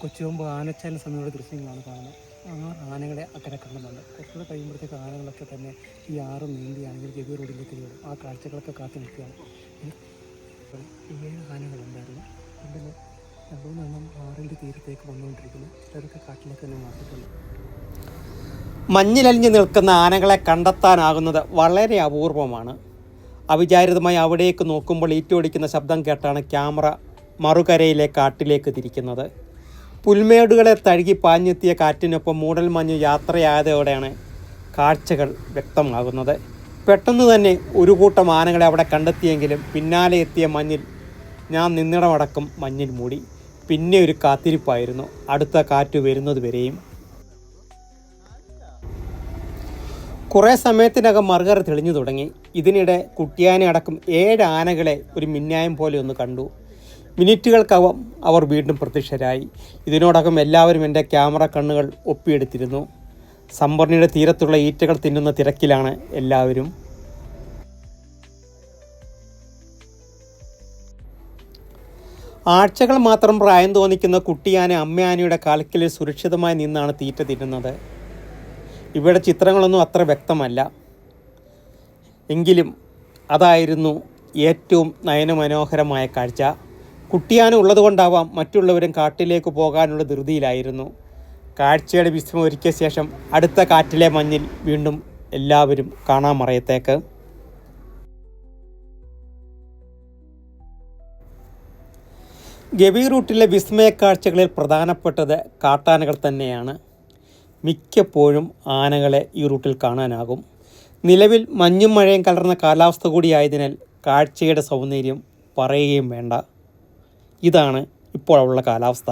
കൊച്ചുകൊമ്പ് ആനച്ചാലിന് സമയമുള്ള ദൃശ്യങ്ങളാണ് കാണുന്നത്. ആ ആനകളെ അക്കരെ കാണുന്നുണ്ട്. കുറച്ചുകൂടെ കഴിയുമ്പോഴത്തേക്ക് ആനകളൊക്കെ തന്നെ ഈ ആറ് നീന്തിയാണെങ്കിൽ ഗവി റോഡിലേക്ക് കയറും. ആ കാഴ്ചകളൊക്കെ കാത്തു നിൽക്കുകയാണ്. ഏഴ് ആനകളുണ്ടായിരുന്നു അതിൽ രണ്ടുമൂന്നെണ്ണം ആറിന്റെ തീരത്തേക്ക് വന്നുകൊണ്ടിരിക്കുന്നു. ചിലരൊക്കെ കാട്ടിലേക്ക് തന്നെ മാറ്റിയിട്ടുണ്ട് മഞ്ഞിലലിഞ്ഞ് നിൽക്കുന്ന ആനകളെ കണ്ടെത്താനാകുന്നത് വളരെ അപൂർവമാണ്. അവിചാരിതമായി അവിടേക്ക് നോക്കുമ്പോൾ ഈറ്റോടിക്കുന്ന ശബ്ദം കേട്ടാണ് ക്യാമറ മറുകരയിലെ കാട്ടിലേക്ക് തിരിക്കുന്നത്. പുൽമേടുകളെ തഴുകി പാഞ്ഞെത്തിയ കാറ്റിനൊപ്പം മൂടൽമഞ്ഞ് യാത്രയായതോടെയാണ് കാഴ്ചകൾ വ്യക്തമാകുന്നത്. പെട്ടെന്ന് തന്നെ ഒരു കൂട്ടം ആനകളെ അവിടെ കണ്ടെത്തിയെങ്കിലും പിന്നാലെ എത്തിയ മഞ്ഞിൽ ഞാൻ നിന്നിടമടക്കം മഞ്ഞിൽ മൂടി. പിന്നെ ഒരു കാത്തിരിപ്പായിരുന്നു. അടുത്ത കാറ്റ് വരുന്നത് വരെയും. കുറേ സമയത്തിനകം മറുകര തെളിഞ്ഞു തുടങ്ങി. ഇതിനിടെ കുട്ടിയാനെ അടക്കം ഏഴ് ആനകളെ ഒരു മിന്നായം പോലെ ഒന്ന് കണ്ടു. മിനിറ്റുകൾക്കകം അവർ വീണ്ടും പ്രത്യക്ഷരായി. ഇതിനോടകം എല്ലാവരും എന്റെ ക്യാമറ കണ്ണുകൾ ഒപ്പിയെടുത്തിരുന്നു. സംഭരണിയുടെ തീരത്തുള്ള ഈറ്റകൾ തിന്നുന്ന തിരക്കിലാണ് എല്ലാവരും. ആഴ്ചകൾ മാത്രം പ്രായം തോന്നിക്കുന്ന കുട്ടിയാന അമ്മയാനയുടെ കാൽക്കലിൽ സുരക്ഷിതമായി നിന്നാണ് തീറ്റ തിന്നുന്നത്. ഇവയുടെ ചിത്രങ്ങളൊന്നും അത്ര വ്യക്തമല്ല. എങ്കിലും അതായിരുന്നു ഏറ്റവും നയനമനോഹരമായ കാഴ്ച. കുട്ടിയാന ഉള്ളതുകൊണ്ടാവാം മറ്റുള്ളവരും കാട്ടിലേക്ക് പോകാനുള്ള ധൃതിയിലായിരുന്നു. കാഴ്ചയുടെ വിസ്മയം ഒരുക്കിയ ശേഷം അടുത്ത കാറ്റിലെ മഞ്ഞിൽ വീണ്ടും എല്ലാവരും കാണാൻ മറയത്തേക്ക് ഗവി റൂട്ടിലെ വിസ്മയ കാഴ്ചകളിൽ പ്രധാനപ്പെട്ടത് കാട്ടാനകൾ തന്നെയാണ്. മിക്കപ്പോഴും ആനകളെ ഈ റൂട്ടിൽ കാണാനാകും. നിലവിൽ മഞ്ഞും മഴയും കലർന്ന കാലാവസ്ഥ കൂടിയായതിനാൽ കാഴ്ചയുടെ സൗന്ദര്യം പറയുകയും വേണ്ട. ഇതാണ് ഇപ്പോഴുള്ള കാലാവസ്ഥ.